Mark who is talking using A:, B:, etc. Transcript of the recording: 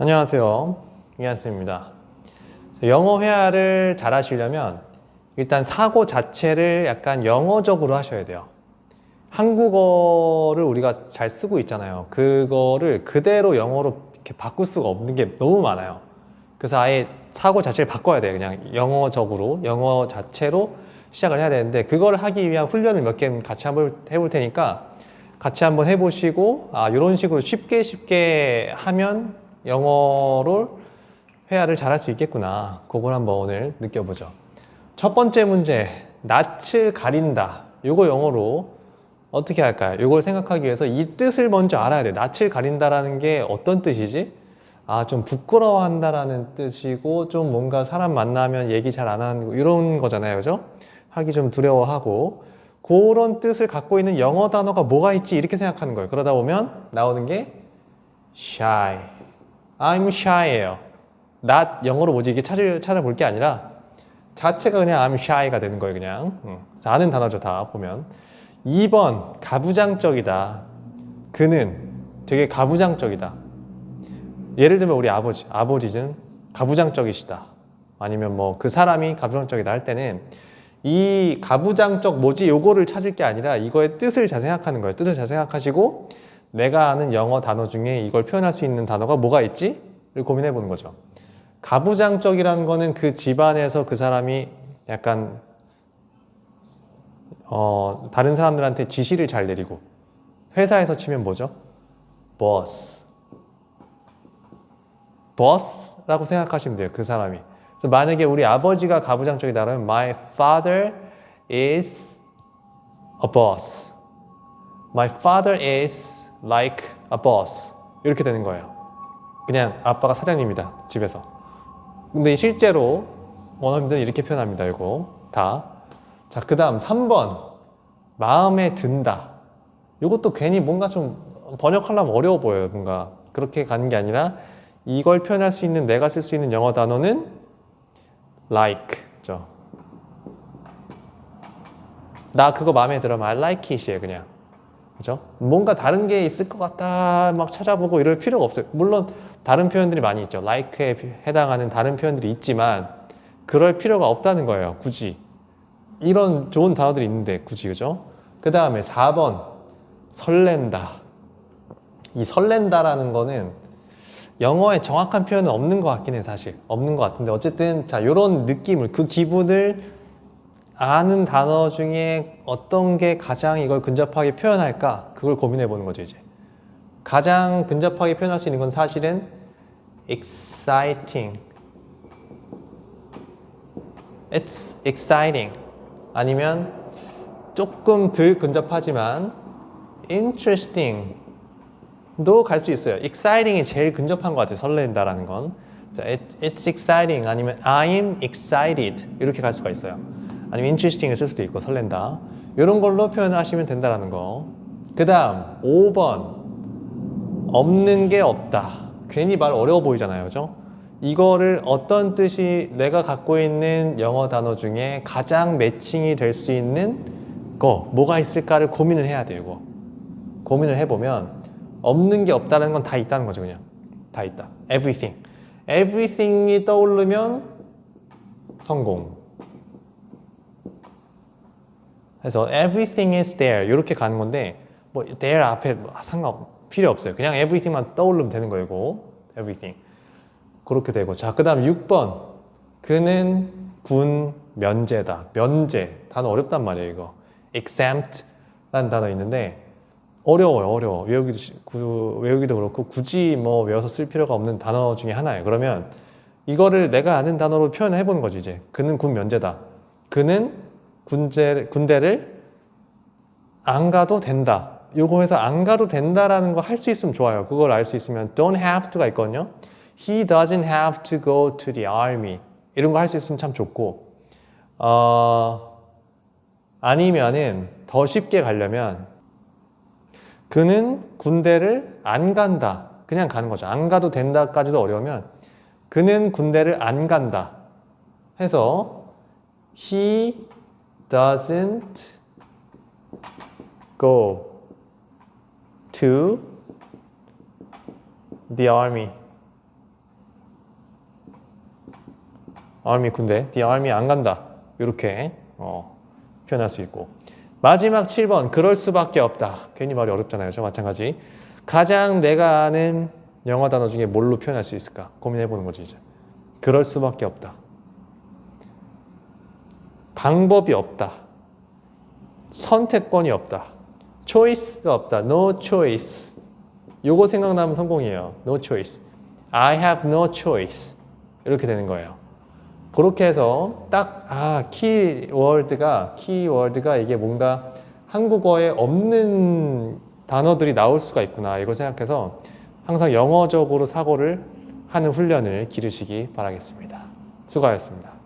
A: 안녕하세요. 이한쌤입니다. 영어 회화를 잘 하시려면 일단 사고 자체를 약간 영어적으로 하셔야 돼요. 한국어를 우리가 잘 쓰고 있잖아요. 그거를 그대로 영어로 이렇게 바꿀 수가 없는 게 너무 많아요. 그래서 아예 사고 자체를 바꿔야 돼요. 그냥 영어적으로, 영어 자체로 시작을 해야 되는데 그걸 하기 위한 훈련을 몇 개 같이 한번 해볼 테니까 같이 한번 해보시고 아 이런 식으로 쉽게 쉽게 하면 영어를 회화를 잘할 수 있겠구나. 그걸 한번 오늘 느껴보죠. 첫 번째 문제, 낯을 가린다. 요거 영어로 어떻게 할까요? 요걸 생각하기 위해서 이 뜻을 먼저 알아야 돼요. 낯을 가린다라는 게 어떤 뜻이지? 아, 좀 부끄러워한다라는 뜻이고, 좀 뭔가 사람 만나면 얘기 잘 안 하는, 거, 이런 거잖아요. 그죠? 하기 좀 두려워하고, 그런 뜻을 갖고 있는 영어 단어가 뭐가 있지? 이렇게 생각하는 거예요. 그러다 보면 나오는 게 shy. I'm shy예요. not 영어로 뭐지? 이게 찾을, 찾아볼 게 아니라 자체가 그냥 I'm shy가 되는 거예요. 그냥. 응. 그래서 아는 단어죠. 다 보면. 2번 가부장적이다. 그는 되게 가부장적이다. 예를 들면 우리 아버지, 아버지는 가부장적이시다. 아니면 뭐 그 사람이 가부장적이다 할 때는 이 가부장적 뭐지 요거를 찾을 게 아니라 이거의 뜻을 잘 생각하는 거예요. 뜻을 잘 생각하시고 내가 아는 영어 단어 중에 이걸 표현할 수 있는 단어가 뭐가 있지? 를 고민해 보는 거죠. 가부장적이라는 거는 그 집안에서 그 사람이 약간 어, 다른 사람들한테 지시를 잘 내리고 회사에서 치면 뭐죠? boss. boss라고 생각하시면 돼요. 그 사람이. 그래서 만약에 우리 아버지가 가부장적이다면 my father is a boss. My father is like a boss. 이렇게 되는 거예요. 그냥 아빠가 사장님이다. 집에서. 근데 실제로 원어민들은 이렇게 표현합니다. 이거 다. 자, 그 다음 3번. 마음에 든다. 이것도 괜히 뭔가 좀 번역하려면 어려워 보여요. 뭔가 그렇게 가는 게 아니라 이걸 표현할 수 있는 내가 쓸 수 있는 영어 단어는 like. 죠. 나 그거 마음에 들어. I like it이에요. 그냥. 그죠? 뭔가 다른 게 있을 것 같다. 막 찾아보고 이럴 필요가 없어요. 물론 다른 표현들이 많이 있죠. like에 해당하는 다른 표현들이 있지만 그럴 필요가 없다는 거예요. 굳이. 이런 좋은 단어들이 있는데 굳이 그죠? 그 다음에 4번 설렌다. 이 설렌다라는 거는 영어에 정확한 표현은 없는 것 같긴 해 사실 없는 것 같은데 어쨌든 자 이런 느낌을 그 기분을 아는 단어 중에 어떤 게 가장 이걸 근접하게 표현할까 그걸 고민해 보는 거죠 이제 가장 근접하게 표현할 수 있는 건 사실은 exciting it's exciting 아니면 조금 덜 근접하지만 interesting 도 갈 수 있어요. exciting이 제일 근접한 것 같아요. 설렌다라는 건. it's exciting 아니면 I'm excited 이렇게 갈 수가 있어요. 아니면 interesting을 쓸 수도 있고 설렌다. 이런 걸로 표현하시면 된다라는 거. 그 다음 5번 없는 게 없다. 괜히 말 어려워 보이잖아요. 그죠? 이거를 어떤 뜻이 내가 갖고 있는 영어 단어 중에 가장 매칭이 될 수 있는 거 뭐가 있을까를 고민을 해야 돼요. 이거. 고민을 해보면 없는 게 없다는 건 다 있다는 거죠. 그냥 다 있다. Everything. Everything이 떠오르면 성공. 그래서 everything is there 이렇게 가는 건데 뭐 there 앞에 뭐 상관 필요 없어요. 그냥 everything만 떠오르면 되는 거예요. 이거. everything. 그렇게 되고 자 그다음 6번 그는 군 면제다. 면제 단어 어렵단 말이에요. 이거 exempt라는 단어 있는데 어려워요. 어려워. 외우기도 시- 구- 외우기도 그렇고 굳이 뭐 외워서 쓸 필요가 없는 단어 중에 하나예요. 그러면 이거를 내가 아는 단어로 표현해 보는 거지 이제. 그는 군 면제다. 그는 군제, 군대를 안 가도 된다. 요거 해서 안 가도 된다라는 거 할 수 있으면 좋아요. 그걸 알 수 있으면 don't have to가 있거든요. He doesn't have to go to the army. 이런 거 할 수 있으면 참 좋고. 어, 아니면은 더 쉽게 가려면 그는 군대를 안 간다. 그냥 가는 거죠. 안 가도 된다까지도 어려우면 그는 군대를 안 간다. 해서 he doesn't go to the army. army 군대, the army 안 간다. 이렇게 어, 표현할 수 있고 마지막 7번 그럴 수밖에 없다. 괜히 말이 어렵잖아요. 저 마찬가지. 가장 내가 아는 영어 단어 중에 뭘로 표현할 수 있을까 고민해 보는 거지 이제. 그럴 수밖에 없다. 방법이 없다. 선택권이 없다. choice가 없다. no choice. 요거 생각나면 성공이에요. no choice. I have no choice. 이렇게 되는 거예요. 그렇게 해서 딱, 아, 키워드가, 키워드가 이게 뭔가 한국어에 없는 단어들이 나올 수가 있구나. 이걸 생각해서 항상 영어적으로 사고를 하는 훈련을 기르시기 바라겠습니다. 수고하셨습니다.